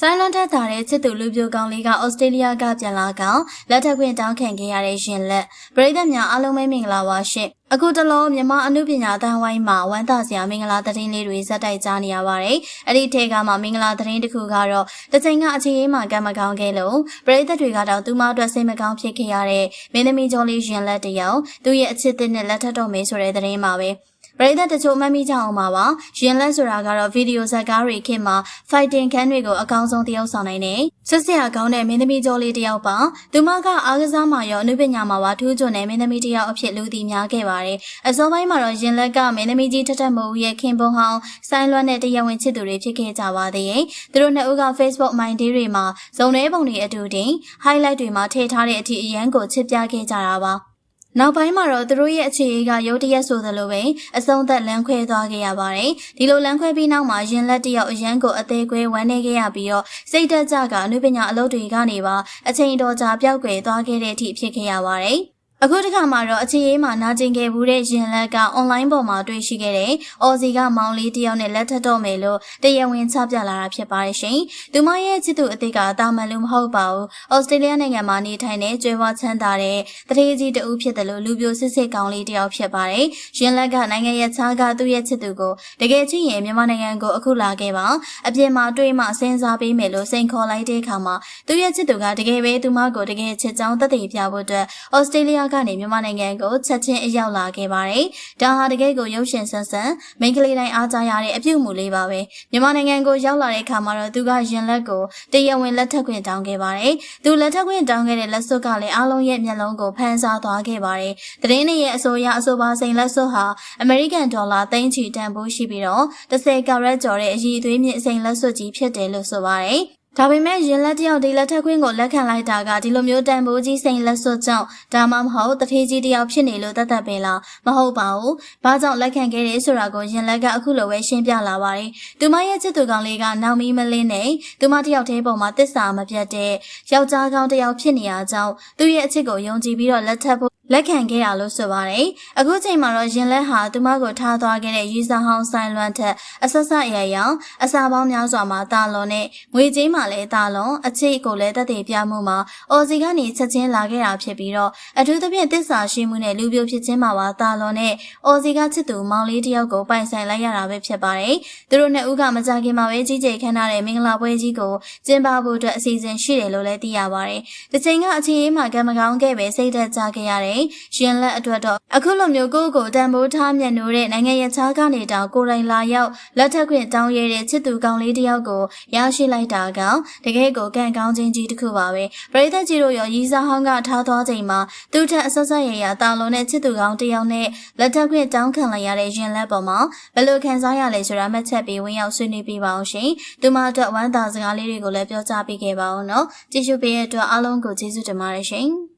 ဆိုင်လွန်ထက်တာတဲ့ချစ်သူလူပြိုကောင်လေးကဩစတြေးလျကပြန်လာကောင်လက်ထပ်ခွင့်တောင်းခံခဲ့ရတဲ့ရှင်လက်ပရိသတ်များအားလုံးပဲမင်္ဂလာပါရှင်အခုတလောမြန်မာအမှုပညာတန်းဝိုင်းမှာဝမ်းသာစရာမင်္ဂလာသတင်းလေးတွေဇက်တိုက်ကြားနေရပါတယ်အဲ့ဒီထဲကမှမင်္ဂလာသတင်းတစ်ခုကတော့တစ်ချိန်ကအခြေအေးမှာကံမကောင်းခဲ့လို့ပရိသတ်တွေကတော့သူမအတွက်စိတ်မကောင်းဖြစ်ခဲ့ရတဲ့မင်းသမီးကျော်လေးရှင်လက်တယောက်သူ့ရဲ့အချစ်သစ်နဲ့လက်ထပ်တော်မယ်ဆိုတဲ့သတင်းပါပဲ ပရိသတ်တချို့မှတ်မိကြအောင်ပါပါရင်လက်ဆိုတာကတော့ဗီဒီယိုဇာတ်ကားတွေခင်မှာ fighting ခန်းတွေကိုအကောင်းဆုံးတယောက်ဆောင်နိုင်တယ်ဆက်စရာကောင်းတဲ့မင်းသမီးကျော်လေးတယောက်ပါသူမကအားကစားမှာရောအနုပညာမှာပါထူးချွန်တဲ့မင်းသမီးတယောက်အဖြစ်လူသိများခဲ့ပါတယ်အစောပိုင်းမှာတော့ရင်လက်ကမင်းသမီးကြီးထထမိုးရဲ့ခင်ပွန်ဟောင်းဆိုင်းလွမ်းတဲ့တရားဝင်ချစ်သူတွေဖြစ်ခဲ့ကြပါသေးတယ်သူတို့နှစ်ဦးက Facebook မိုင်းဒေးတွေမှာဇုံရဲပုံတွေအတူတင် highlight တွေမှာထည့်ထားတဲ့အထိအရန်ကိုချစ်ပြခဲ့ကြတာပါ နောက်ပိုင်းမှာတော့သူတို့ရဲ့အခြေအေးကရုတ်တရက်ဆိုသလိုပဲအဆုံးသက်လမ်းခွဲသွားခဲ့ရပါတယ်။ဒီလိုလမ်းခွဲပြီးနောက်မှာရင်လက်တယောက်အရန်ကိုအသေးကွဲဝမ်းနေခဲ့ရပြီးတော့စိတ်တက်ကြကအနုပညာအလုပ်တွေကနေပါအချိန်တော်ကြာပြောက်ကွယ်သွားခဲ့တဲ့အထိဖြစ်ခဲ့ရပါတယ်။ အခုတစ်ခါမှာတော့အခြေအေးမှာနာကျင်ခဲ့ဘူးတဲ့ရင်လက်က online ပေါ်မှာတွေ့ရှိခဲ့တဲ့အော်စီကမောင်လေးတယောက်နဲ့လက်ထပ်တော့မယ်လို့တရားဝင်ချပြလာတာဖြစ်ပါတယ်ရှင်။သူမရဲ့ချစ်သူအသေးကတာမန်လူမဟုတ်ပါဘူး။ဩစတြေးလျနိုင်ငံမှာနေထိုင်တဲ့ကျွဲဝါချမ်းသာတဲ့တထေးကြီးတဦးဖြစ်တယ်လို့လူပြိုစစ်စစ်ကောင်းလေးတယောက်ဖြစ်ပါတယ်။ရင်လက်ကနိုင်ငံရဲ့ခြားကသူ့ရဲ့ချစ်သူကိုတကယ်ချင်းရင်မြန်မာနိုင်ငံကိုအခုလာခဲ့ပါ။အပြင်မှာတွေ့မှစဉ်းစားပေးမယ်လို့စိန်ခေါ်လိုက်တဲ့အခါမှာသူ့ရဲ့ချစ်သူကတကယ်ပဲသူမကိုတကယ်ချစ်ကြောင်းသက်သေပြဖို့အတွက်ဩစတြေးလျကနေမြန်မာနိုင်ငံကိုချက်ချင်းအရောက်လာခဲ့ပါတယ်။ဒါဟာတကယ်ကိုရုပ်ရှင်ဆန်းဆန်းမိန်းကလေးတိုင်းအားကြရတဲ့အပြုအမူလေးပါပဲ။မြန်မာနိုင်ငံကိုရောက်လာတဲ့အခါမှာတော့သူကရင်လက်ကိုတရားဝင်လက်ထပ်ခွင့်တောင်းခဲ့ပါတယ်။သူလက်ထပ်ခွင့်တောင်းခဲ့တဲ့လက်စွပ်ကလည်းအားလုံးရဲ့မျက်လုံးကိုဖန်ဆာသွားခဲ့ပါတယ်။သတင်းတွေရဲ့အဆိုအရအဆိုပါစိန်လက်စွပ်ဟာအမေရိကန်ဒေါ်လာသိန်းချီတန်ဖိုးရှိပြီးတော့30ကရက်ကျော်တဲ့အရည်အသွေးမြင့်စိန်လက်စွပ်ကြီးဖြစ်တယ်လို့ဆိုပါတယ်။ ဒါပေမဲ့ရင်လက်တယောက်ဒီလက်ထက်ခွင်းကိုလက်ခံလိုက်တာကဒီလိုမျိုးတန်ဖိုးကြီးစိန်လက်စွပ်ကြောင့်ဒါမှမဟုတ်တထေးကြီးတယောက်ဖြစ်နေလို့တတ်တတ်ပဲလားမဟုတ်ပါဘူး။ဘာကြောင့်လက်ခံခဲ့တယ်ဆိုတာကိုရင်လက်ကအခုလိုပဲရှင်းပြလာပါတယ်။သူမရဲ့ချစ်သူကောင်လေးကနောက်မီးမလင်းနဲ့သူမတယောက်တည်းပေါ်မှာတစ္ဆာမပြတ်တဲ့ယောက်ျားကောင်းတယောက်ဖြစ်နေရကြောင်းသူ့ရဲ့အချစ်ကိုယုံကြည်ပြီးတော့လက်ထပ်ဖို့ လက်ခံခဲ့တာလို့ဆိုပါတယ်။အခုချိန်မှာတော့ရင်လက်ဟာသူမကိုထားသွားခဲ့တဲ့ရီစာဟောင်းဆိုင်လွမ်းထက်အဆက်ဆက်အရရောင်အစာပေါင်းများစွာမှာတာလွန်နဲ့ငွေကြေးမှလည်းတာလွန်အချစ်ကိုလည်းတသက်ပြမှုမှာအော်စီကနေချက်ချင်းလာခဲ့တာဖြစ်ပြီးတော့အထူးသဖြင့်တစ္ဆာရှိမှုနဲ့လူပြိုဖြစ်ခြင်းမှာပါတာလွန်နဲ့အော်စီကချစ်သူမောင်လေးတယောက်ကိုပိုင်ဆိုင်လိုက်ရတာပဲဖြစ်ပါတယ်။သူတို့နှစ်ဦးကမကြခင်မှာပဲကြီးကျယ်ခမ်းနားတဲ့မင်္ဂလာပွဲကြီးကိုကျင်းပဖို့အတွက်အစီအစဉ်ရှိတယ်လို့လည်းသိရပါတယ်။ဒီချိန်ကအခြေအေးမှာကံမကောင်းခဲ့ပဲစိတ်သက်သာခဲ့ရတဲ့ရင်လက်အတွက်တော့အခုလိုမျိုးကိုယ့်ကိုတန်ဖိုးထားမြတ်နိုးတဲ့နိုင်ငံရခြားကနေတောင်ကိုယ်တိုင်လာရောက်လက်ထက်ခွင့်တောင်းရတဲ့ချစ်သူကောင်းလေးတယောက်ကိုရရှိလိုက်တာကတကယ်ကိုကံကောင်းခြင်းကြီးတစ်ခုပါပဲပရိသတ်ကြီးတို့ရောရီစာဟောင်းကထားသွားချိန်မှာသူ့ထက်အဆက်ဆက်ရရတာလုံးတဲ့ချစ်သူကောင်းတယောက်နဲ့လက်ထက်ခွင့်တောင်းခံလိုက်ရတဲ့ရင်လက်ပေါ်မှာဘယ်လိုခံစားရလဲဆိုတာမှတ်ချက်ပြီးဝင်ရောက်ဆွေးနွေးပြပါအောင်ရှင်သူမအတွက်ဝမ်းသာစကားလေးတွေကိုလည်းပြောကြားပေးခဲ့ပါအောင်နော်ကြည့်ရှုပေးတဲ့အတွက်အားလုံးကိုကျေးဇူးတင်ပါတယ်ရှင်